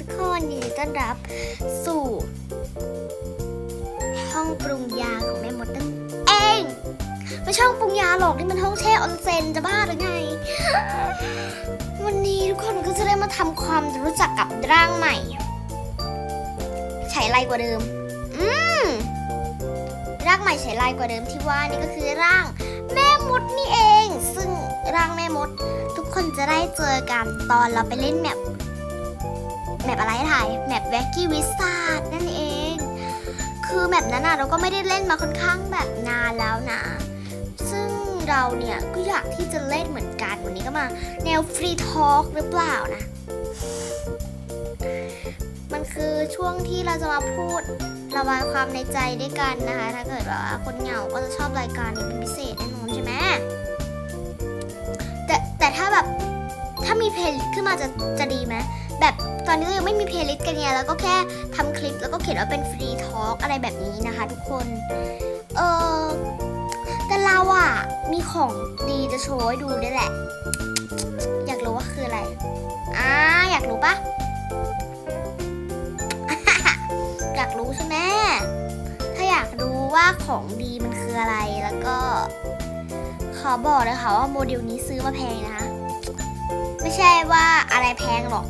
ทุกคนยินดีต้อนรับสู่ห้องปรุงยาของแม่มดนั่นเองไม่ใช่ห้องปรุงยาหรอกนี่มันห้องแช่ออนเซนจะบ้าหรือไง วันนี้ทุกคนก็จะได้มาทำความรู้จักกับร่างใหม่ใช้ไรกว่าเดิม อืมร่างใหม่ใช้ไรกว่าเดิมที่ว่านี่ก็คือร่างแม่มดนี่เอง ซึ่งร่างแม่มด ทุกคนจะได้เจอกันตอนเราไปเล่นแมป แมปอะไรถ่ายแมปแวกกี้วิสาดนั่นเอง คือแมปนั้นนะเราก็ไม่ได้เล่นมาค่อนข้างแบบนานแล้วนะ ซึ่งเราเนี่ยก็อยากที่จะเล่นเหมือนกัน วันนี้ก็มาแนวฟรีทอล์กหรือเปล่านะ มันคือช่วงที่เราจะมาพูดระบายความในใจด้วยกันนะคะ ถ้าเกิดว่าคนเหงาก็จะชอบรายการนี้เป็นพิเศษแน่นอนใช่ไหมแต่แต่ถ้าแบบถ้ามีเพลย์ขึ้นมาจะจะดีไหม แบบตอนนี้เรายังไม่มีเพลย์ลิสต์กันเนี่ยแล้วก็แค่ทำคลิปแล้วก็เขียนว่าเป็นฟรีทอล์กอะไรแบบนี้นะคะ ทุกคน เออแต่เราอะมีของดีจะโชว์ให้ดูด้วยแหละ อยากรู้ว่าคืออะไรอ่าอยากรู้ปะอยากรู้ใช่ไหมถ้าอยากรู้ว่าของดีมันคืออะไรแล้วก็ ขอบอกเลยค่ะว่าโมเดลนี้ซื้อมาแพงนะคะ ไม่ใช่ว่าอะไรแพงหรอก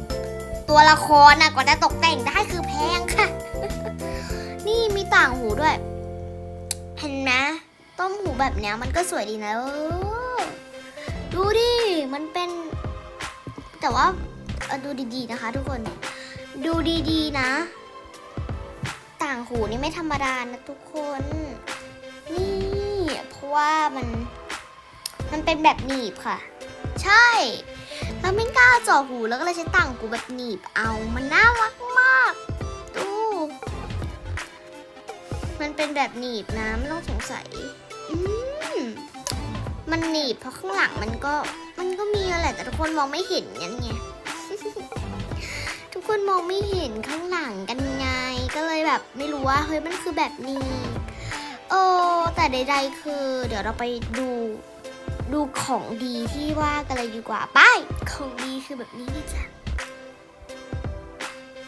ตัวละครนะกว่าจะตกแต่งได้คือแพงค่ะ นี่มีต่างหูด้วย เห็นไหมต้มหูแบบเนี้ยมันก็สวยดีนะดูดิ มันเป็น แต่ว่าดูดีๆนะคะ ทุกคน ดูดีๆนะ ต่างหูนี่ไม่ธรรมดานะทุกคน นี่ เพราะว่ามัน มันเป็นแบบหนีบค่ะ ใช่ แล้วไม่กล้าเจาะหูแล้วก็เลยใช้ต่างหูแบบหนีบเอามันน่ารักมากดูมันเป็นแบบหนีบนะไม่ต้องสงสัยอืมมันหนีบเพราะข้างหลังมันก็มันก็มีอะไรแต่ทุกคนมองไม่เห็นกันไงทุกคนมองไม่เห็นข้างหลังกันไงก็เลยแบบไม่รู้ว่าเฮ้ยมันคือแบบหนี้เออแต่ใดๆคือ เดี๋ยวเราไปดู ดูของดีที่ว่ากันเลยดีกว่าไปของดีคือแบบนี้จ้ะ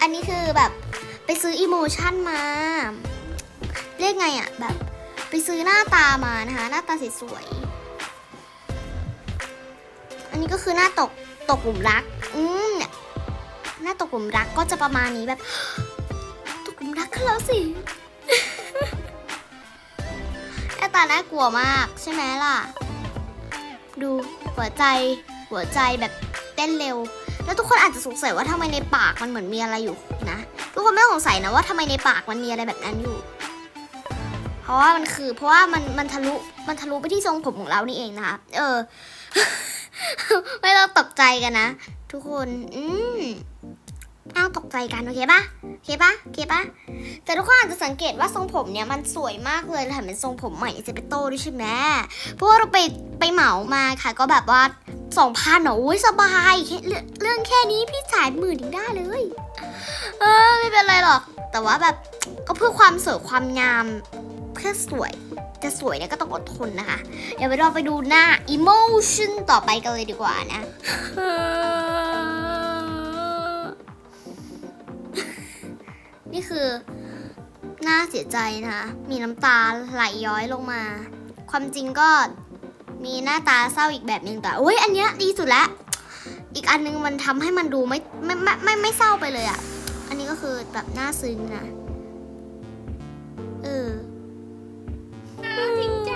อันนี้คือแบบไปซื้ออีโมชั่นมา เรียกไงอะแบบไปซื้อหน้าตามานะคะ หน้าตาสวยๆอันนี้ก็คือหน้าตกตกหลุมรัก อืมเนี่ยหน้าตกหลุมรักก็จะประมาณนี้แบบ ตกหลุมรักกันแล้วสิหน้าตาน่ากลัวมากใช่ไหมล่ะ ดูหัวใจหัวใจแบบเต้นเร็ว แล้วทุกคนอาจจะสงสัยว่าทำไมในปากมันเหมือนมีอะไรอยู่นะทุกคนไม่ต้องสงสัยนะว่าทำไมในปากมันมีอะไรแบบนั้นอยู่ เพราะว่ามันคือ เพราะว่ามันมันทะลุมันทะลุไปที่ทรงผมของเรานี่เองนะคะเออ ไม่ต้องตกใจกันนะ ทุกคน อืม ไม่ต้องตกใจกันโอเคปะโอเคปะโอเคปะแต่ทุกคนอาจจะสังเกตว่าทรงผมเนี่ยมันสวยมากเลยแถมเป็นทรงผมใหม่เซเปโต้ด้วยใช่ไหมเพราะว่าเราไปไปเหมามาค่ะ ก็แบบว่าสองพันอะโอ้ยสบายเรื่องเรื่องแค่นี้พี่จ่ายหมื่นถึงได้เลย เออไม่เป็นไรหรอก แต่ว่าแบบก็เพื่อความสวยความงามเพื่อสวยจะสวยเนี่ยก็ต้องอดทนนะคะ เดี๋ยวไปเราไปดูหน้า emotion ต่อไปกันเลยดีกว่านะ นี่คือน่าเสียใจนะคะ มีน้ำตาไหลย้อยลงมา ความจริงก็มีหน้าตาเศร้าอีกแบบหนึ่งแต่โอ้ยอันเนี้ยดีสุดแล้วอีกอันนึงมันทำให้มันดูไม่ไม่ไม่ไม่ไม่เศร้าไปเลยอะ่ะ อันนี้ก็คือแบบน่าซึ้งนะเออจริงใจ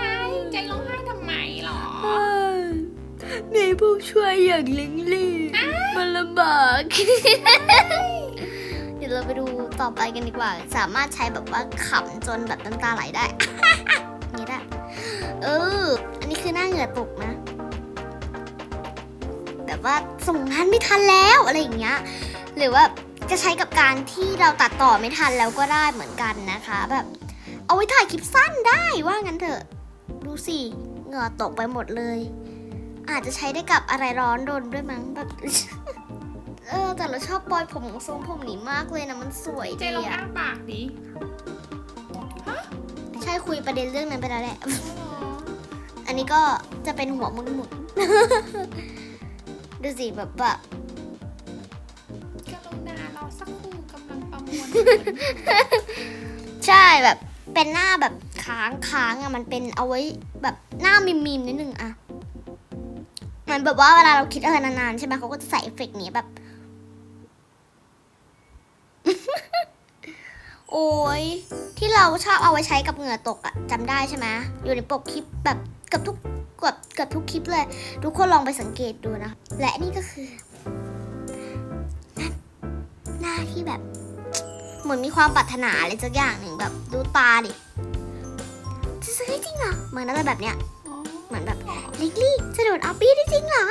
ใจร้องไห้ทำไมหรอมีผู้ช่วยอย่างลิงลี่มันลำบาก เราไปดูต่อไปกันดีกว่า สามารถใช้แบบว่าขำจนแบบน้ำตาไหลได้ นี่ได้ เออ อันนี้คือหน้าเหงื่อตกนะ แบบว่าส่งงานไม่ทันแล้วอะไรอย่างเงี้ย หรือว่าจะใช้กับการที่เราตัดต่อไม่ทันแล้วก็ได้เหมือนกันนะคะ แบบ เอาไว้ถ่ายคลิปสั้นได้ว่างั้นเถอะ ดูสิเหงื่อตกไปหมดเลย อาจจะใช้ได้กับอะไรร้อนรนด้วยมั้งแบบ เออ แต่เราชอบปลอยผมของทรงผมนี้มากเลยนะ มันสวยใจดีร้องอะอ้าปากดิใช่คุยประเด็นเรื่องนั้นไปแล้วแหละ อันนี้ก็จะเป็นหัวหมุนหมุนๆ ดูสิแบบว่า กรุณาใช่แบบเป็นหน้าแบบค้างค้างอะมันเป็นเอาไว้แบบหน้ามิมมิมๆนิดนึงอะเหมือนแบบว่าเวลาเราคิดอะไรนานๆใช่ไหมเขาก็จะใส่เอฟเฟกต์นี้แบบ โอ้ยที่เราชอบเอาไว้ใช้กับเหงื่อตกอะจำได้ใช่ไหมอยู่ในปกคลิปแบบเกับทุกเกือบเกือบทุกคลิปเลย ทุกคนลองไปสังเกตดูนะ และนี่ก็คือ หน้าที่แบบ เหมือนมีความปรารถนาอะไรสักอย่างหนึ่งแบบดูตาดิจะซื้อได้จริงเหรอเหมือนอะไรแบบเนี้ยเหมือนแบบลิกลี่จะโดดเอาปี้ได้จริงเหรอ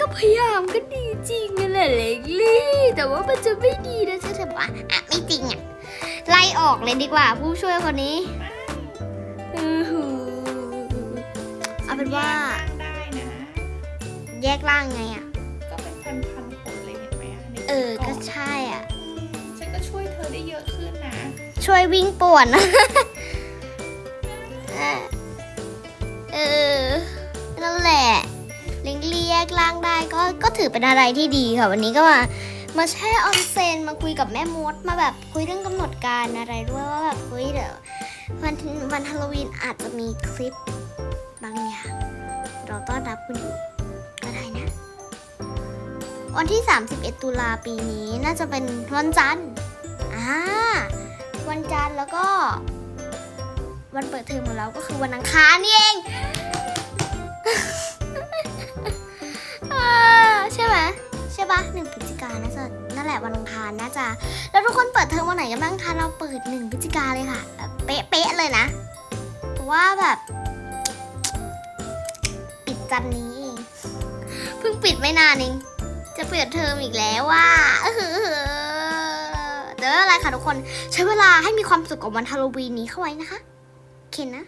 ก็มันก็พยายามก็ดีจริงนั่นแหละเล็กลี่ แต่ว่ามันจะไม่ดีนะเธอจะบอกว่าอะไม่จริงอะไล่ออกเลยดีกว่า ผู้ช่วยคนนี้อื้อหือเอาเป็นว่าแยกร่างได้นะ แยกร่างไงอะ ก็เป็นพันพันๆคนเลยเห็นไหมอะในเออกล่ก็งใช่อะ ฉันก็ช่วยเธอได้เยอะขึ้นนะ ช่วยวิ่งป่วน เออ กล่างได้ก็ก็ถือเป็นอะไรที่ดีค่ะ วันนี้ก็มามาแช่ออนเซนมาคุยกับแม่มดมาแบบคุยเรื่องกำหนดการอะไรด้วยว่าแบบเฮ้ยเดี๋ยววันวันฮาโลวีนอาจจะมีคลิปบางอย่างเราต้อนรับคุณอยู่ก็ได้นะ วันที่ 31 ตุลาปีนี้น่าจะเป็นวันจันทร์อ่าวันจันทร์แล้วก็ วันเปิดเทอมของเราก็คือวันอังคารนี่เอง ปะหนึ่งพฤศจิกานน่าจะนั่นแหละวันอังคารน่าจะ แล้วทุกคนเปิดเทอมวันไหนกันบ้างคะเราเปิดหนึ่งพฤศจิกาเลยค่ะแบบเป๊ะๆเลยนะเพราะว่าแบบ ปิดจันนี้เองเพิ่งปิดไม่นานเองจะเปิดเทอมอีกแล้วว่าแต่ไม่เป็นไรค่ะทุกคนใช้เวลาให้มีความสุขกับวันฮาโลวีนนี้เข้าไว้นะคะโอเคนนะ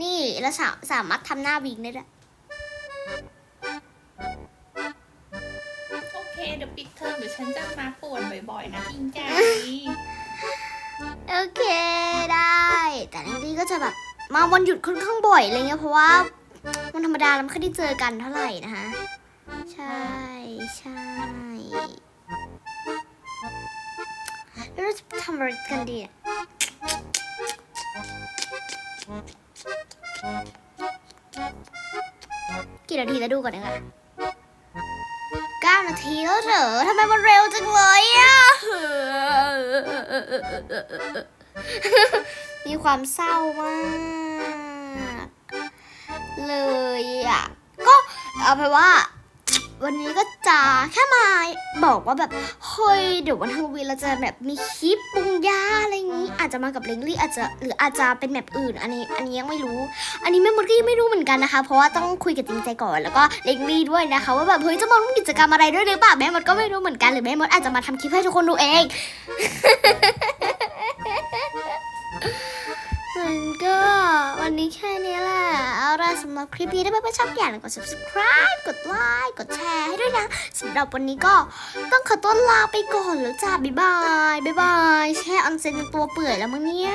นี่แล้วสาสามารถทำหน้าวิงได้ด้วย ดี๋ยวปิดเทอมเดี๋ยวฉันจะมาป่วนบ่อยๆ นะจริงใจโอเคได้ แต่ในนี้ก็จะแบบมาวันหยุดค่อนข้างบ่อยอะไรเงี้ยเพราะว่าวันธรรมดาเราไม่ค่อยได้เจอกันเท่าไหร่นะคะใช่ใช่แล้วเราจะทำอะไรกันดีอะกี่นาทีแล้วดูก่อนนะคะ เก้านาทีแล้วเหรอทำไมมันเร็วจังเลยอะมีความเศร้ามาก เลยอะก็เอาไปนว่า วันนี้ก็จะแค่มาบอกว่าแบบเฮ้ยเดี๋ยววันฮาโลวีนเราจะแบบมีคลิปปรุงยาอะไรอย่างนี้ อาจจะมากับเลงลี่อาจจะหรืออาจจะเป็นแบบอื่น อันนี้อันนี้ยังไม่รู้ อันนี้แม่มดก็ยังไม่รู้เหมือนกันนะคะ เพราะว่าต้องคุยกับจริงใจก่อนแล้วก็เลงลี่ด้วยนะคะ ว่าแบบเฮ้ยจะมาร่วมกิจกรรมอะไรด้วยหรือเปล่าแม่มดก็ไม่รู้เหมือนกันหรือแม่มดอาจจะมาทำคลิปให้ทุกคนดูเอง คลิปนี้ถ้าเพื่อนๆชอบอย่าลืมกด subscribe กดไลค์กดแชร์ให้ด้วยนะสำหรับวันนี้ก็ต้องขอต้นลาไปก่อนแล้วจ้าบ๊ายบายบ๊ายบายแช่ออนเซ็นตัวเปื่อยแล้วมั้งเนี่ย